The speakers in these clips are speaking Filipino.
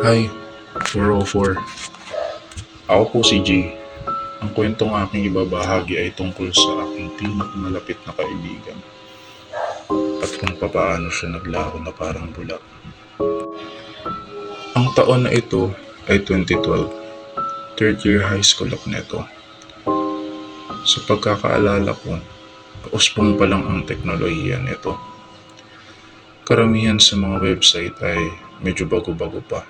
Hi, 404. Ako po si Jay. Ang kwentong aking ibabahagi ay tungkol sa aking pinakamalapit na kaibigan at kung papaano siya naglaho na parang bulak. Ang taon na ito ay 2012. Third year high school ako nito. Sa pagkakaalala ko, pauspong pa lang ang teknolohiya nito. Karamihan sa mga website ay medyo bago-bago pa.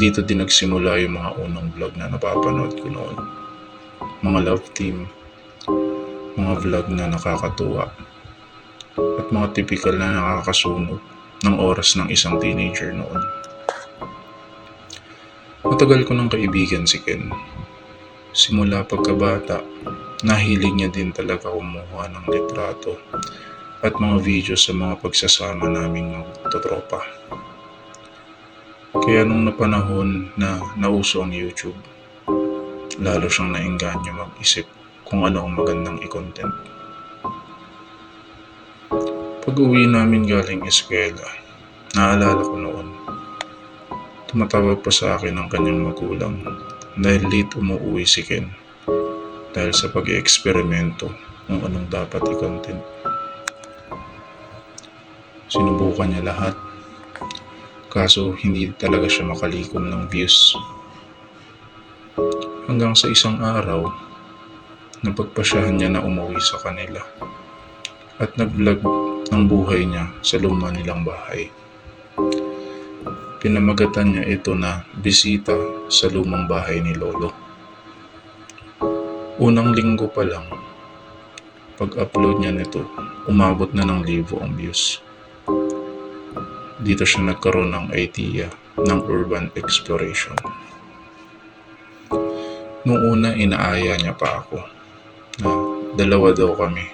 Dito din nagsimula yung mga unang vlog na napapanood ko noon. Mga love team, mga vlog na nakakatuwa, at mga typical na nakakasunog ng oras ng isang teenager noon. Matagal ko ng kaibigan si Ken. Simula pagkabata, nahilig niya din talaga kumuha ng litrato at mga video sa mga pagsasama naming magtotropa. Kaya nung napanahon na nauso ang YouTube, lalo siyang naengganyo mag-isip kung ano ang magandang i-content. Pag uwi namin galing eskwela, naalala ko noon, tumatawag pa sa akin ang kanyang magulang dahil late umuwi si Ken dahil sa pag-eksperimento kung anong dapat i-content. Sinubukan niya lahat kaso hindi talaga siya makalikom ng views. Hanggang sa isang araw, napagpasyahan niya na umuwi sa kanila at nag-vlog ng buhay niya sa luma nilang bahay. Pinamagatan niya ito na bisita sa lumang bahay ni Lolo. Unang linggo pa lang, pag-upload niya nito, umabot na ng libo ang views. Dito siya nagkaroon ng idea ng urban exploration. Noong una, inaaya niya pa ako na dalawa daw kami.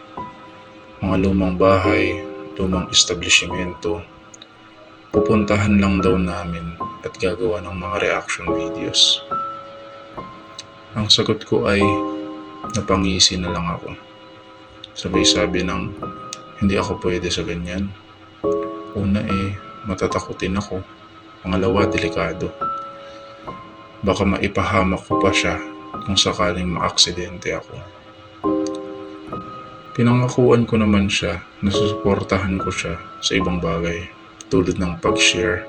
Mga lumang bahay, lumang establishmento. Pupuntahan lang daw namin at gagawa ng mga reaction videos. Ang sagot ko ay napangisi na lang ako. Sabay sabi ng hindi ako pwede sa ganyan. Una eh, matatakutin ako. Pangalawa, delikado. Baka maipahamak ko pa siya kung sakaling maaksidente ako. Pinangakuan ko naman siya na susuportahan ko siya sa ibang bagay tulad ng pag-share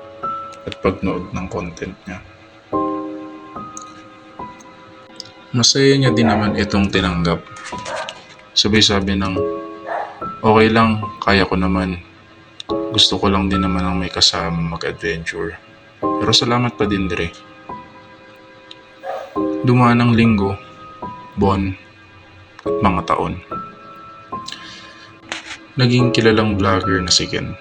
at pagnood ng content niya. Masaya niya din naman itong tinanggap. Sabay sabi ng, okay lang, kaya ko naman. Gusto ko lang din naman ang may kasama mag-adventure. Pero salamat pa din dire. Dumaan ang linggo, buwan, at mga taon. Naging kilalang vlogger na si Ken.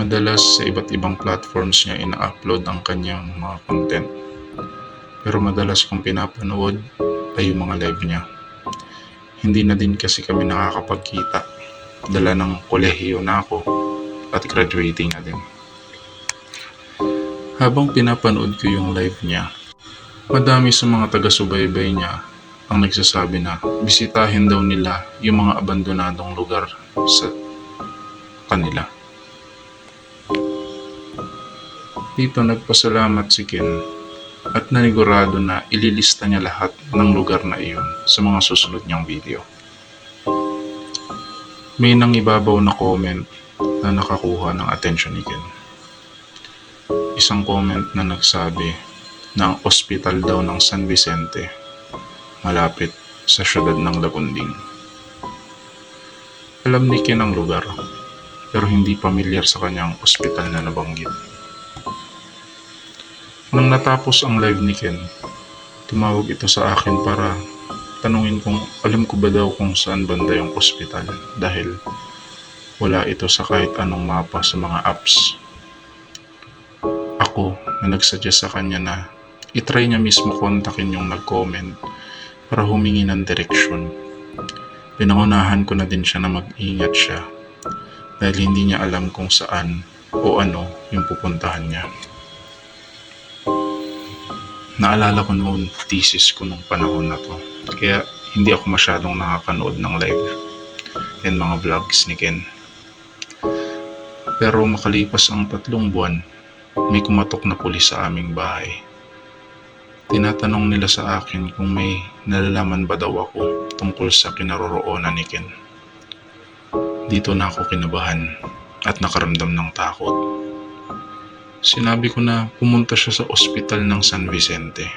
Madalas sa iba't ibang platforms niya ina-upload ang kanyang mga content. Pero madalas kong pinapanood ay yung mga live niya. Hindi na din kasi kami nakakapagkita. Dala ng kolehiyo na ako at graduating na din. Habang pinapanood ko yung live niya, madami sa mga taga-subaybay niya ang nagsasabi na bisitahin daw nila yung mga abandonadong lugar sa kanila. Dito nagpasalamat si Ken at nanigurado na ililista niya lahat ng lugar na iyon sa mga susunod niyang video. May nangibabaw na comment na nakakuha ng atensyon ni Ken. Isang comment na nagsabi na ang ospital daw ng San Vicente malapit sa syudad ng Lagunding. Alam ni Ken ang lugar pero hindi pamilyar sa kanyang ospital na nabanggit. Nang natapos ang live ni Ken, tumawag ito sa akin para tanungin kung alam ko ba daw kung saan banda yung ospital dahil wala ito sa kahit anong mapa sa mga apps. Ako na nagsuggest sa kanya na itry niya mismo kontakin yung nag-comment para humingi ng direksyon. Pinangunahan ko na din siya na mag-ingat siya dahil hindi niya alam kung saan o ano yung pupuntahan niya. Naalala ko noon thesis ko nung panahon na to. Kaya hindi ako masyadong nakakanood ng live and mga vlogs ni Ken. Pero makalipas ang tatlong buwan, may kumatok na pulis sa aming bahay. Tinatanong nila sa akin kung may nalalaman ba daw ako tungkol sa kinaroroonan ni Ken. Dito na ako kinabahan at nakaramdam ng takot. Sinabi ko na pumunta siya sa ospital ng San Vicente.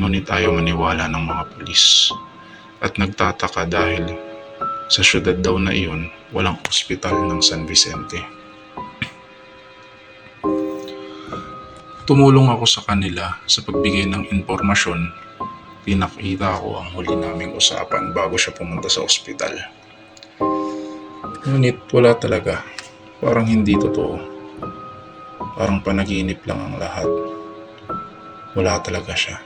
Ngunit ayaw maniwala ng mga pulis at nagtataka dahil sa syudad daw na iyon walang ospital ng San Vicente. Tumulong ako sa kanila sa pagbigay ng impormasyon. Pinakita ko ang huli naming usapan bago siya pumunta sa ospital. Ngunit wala talaga. Parang hindi totoo. Parang panaginip lang ang lahat. Wala talaga siya.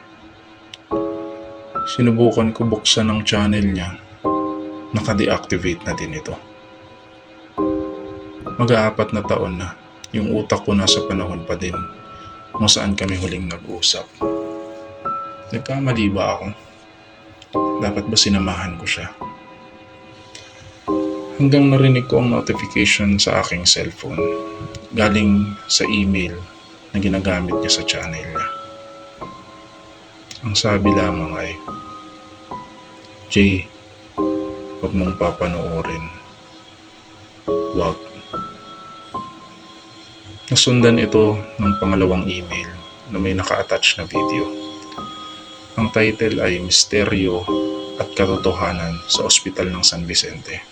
Sinubukan ko buksan ang channel niya. Naka-deactivate na din ito. Mag-aapat na taon na. Yung utak ko nasa panahon pa din kung saan kami huling nag-usap. Nagkamali ba ako? Dapat ba sinamahan ko siya? Hanggang narinig ko ang notification sa aking cellphone galing sa email na ginagamit niya sa channel niya. Ang sabi lamang ay, Jay, huwag mong papanoorin. Huwag. Nasundan ito ng pangalawang email na may naka-attach na video. Ang title ay Misteryo at Katotohanan sa Ospital ng San Vicente.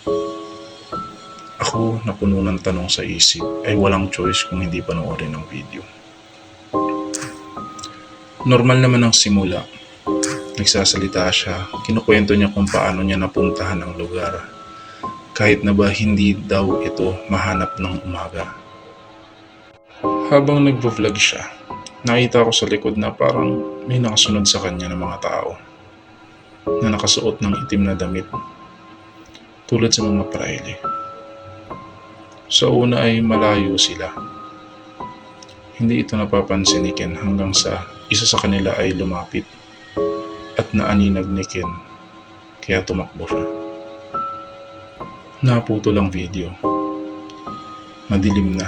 Ako, na puno ng tanong sa isip, ay walang choice kung hindi panoorin ang video. Normal naman ang simula. Nagsasalita siya, kinukwento niya kung paano niya napuntahan ang lugar. Kahit na ba hindi daw ito mahanap ng umaga. Habang nagvo-vlog siya, nakita ko sa likod na parang may nakasunod sa kanya ng mga tao na nakasuot ng itim na damit tulad sa mga praile. Sa una ay malayo sila. Hindi ito napapansin ni Ken hanggang sa isa sa kanila ay lumapit at naaninag ni Ken kaya tumakbo siya. Naputol ang video. Madilim na.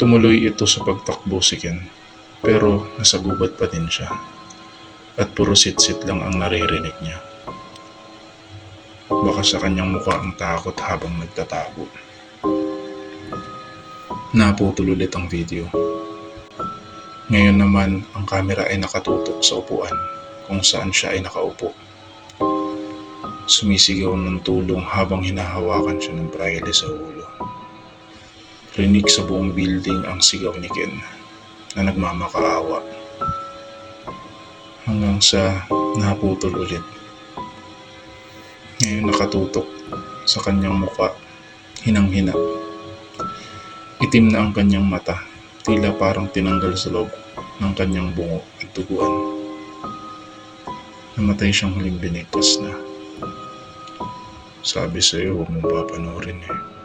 Tumuloy ito sa pagtakbo si Ken pero nasa gubat pa din siya at puro sit-sit lang ang naririnig niya. Baka sa kanyang mukha ang takot habang nagtatago. Naputol ulit ang video. Ngayon naman, ang kamera ay nakatutok sa upuan kung saan siya ay nakaupo. Sumisigaw ng tulong habang hinahawakan siya ng braille sa ulo. Rinig sa buong building ang sigaw ni Ken na nagmamakaawa. Hanggang sa naputol ulit. Ngayon nakatutok sa kanyang muka, hinang-hina. Itim na ang kanyang mata, tila parang tinanggal sa loob ng kanyang bungo at duguan. Namatay siyang huling binigkas na. Sabi sa'yo, huwag mong papanoorin eh.